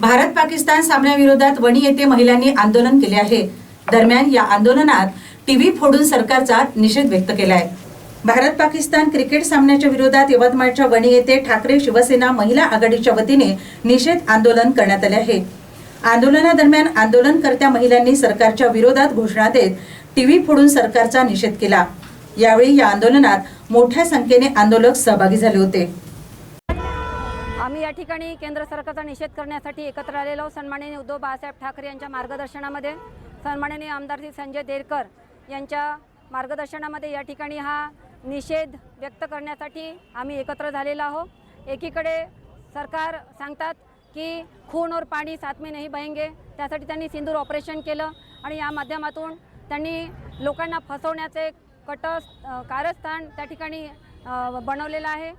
भारत पाकिस्तान सामन्याविरोधात वणी येथे महिलांनी आंदोलन केले आहे. दरम्यान या आंदोलनात टीव्ही फोडून सरकारचा निषेध व्यक्त केलाय. भारत पाकिस्तान क्रिकेट सामन्याच्या विरोधात यवतमाळच्या वणी येथे ठाकरे शिवसेना महिला आघाडीच्या वतीने निषेध आंदोलन करण्यात आले आहे. आंदोलनादरम्यान आंदोलनकर्त्या महिलांनी सरकारच्या विरोधात घोषणा देत टीव्ही फोडून सरकारचा निषेध केला. यावेळी या आंदोलनात मोठ्या संख्येने आंदोलक सहभागी झाले होते. आम्ही या ठिकाणी केंद्र सरकारचा निषेध करण्यासाठी एकत्र आलेलो सन्माननीय उद्धव बाळासाहेब ठाकरे यांच्या मार्गदर्शनामध्ये सन्माननीय आमदार श्री संजय देरकर यांच्या मार्गदर्शनामध्ये या ठिकाणी हा निषेध व्यक्त करण्यासाठी आम्ही एकत्र झालेलो आहोत. एकीकडे सरकार सांगतात की खून और पाणी साथ में नाही बहेंगे त्यासाठी त्यांनी सिंदूर ऑपरेशन केलं आणि या माध्यमातून त्यांनी लोकांना फसवण्याचे कट कारस्थान त्या ठिकाणी बनवलेलं आहे.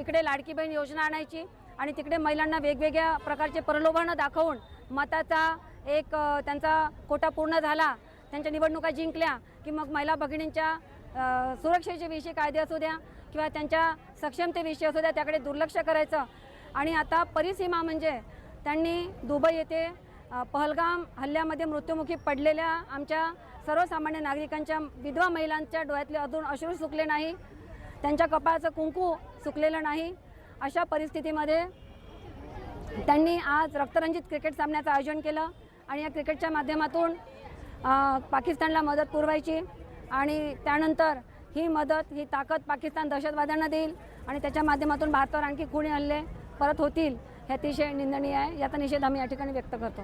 इकडे लाडकी बहीण योजना आणायची आणि तिकडे महिलांना वेगवेगळ्या प्रकारचे प्रलोभनं दाखवून मताचा एक त्यांचा कोटा पूर्ण झाला त्यांच्या निवडणुका जिंकल्या की मग महिला भगिनींच्या सुरक्षेच्याविषयी सुरक्षेचे कायदे असू द्या किंवा त्यांच्या सक्षमतेविषयी असू द्या त्याकडे दुर्लक्ष करायचं. आणि आता परिसीमा म्हणजे त्यांनी दुबई येथे पहलगाम हल्ल्यामध्ये मृत्युमुखी पडलेल्या आमच्या सर्वसामान्य नागरिकांच्या विधवा महिलांच्या डोळ्यातले अजून अश्रू सुकले नाही. त्यांच्या कपाळाचं कुंकू सुकलेलं नाही. अशा परिस्थितीमध्ये त्यांनी आज रक्तरंजित क्रिकेट सामन्याचं आयोजन केलं आणि या क्रिकेटच्या माध्यमातून पाकिस्तानला मदत पुरवायची आणि त्यानंतर ही मदत ही ताकद पाकिस्तान दहशतवाद्यांना देईल आणि त्याच्या माध्यमातून भारतावर आणखी कुणी हल्ले परत होतील हे अतिशय निंदनीय आहे. याचा निषेध आम्ही या ठिकाणी व्यक्त करतो.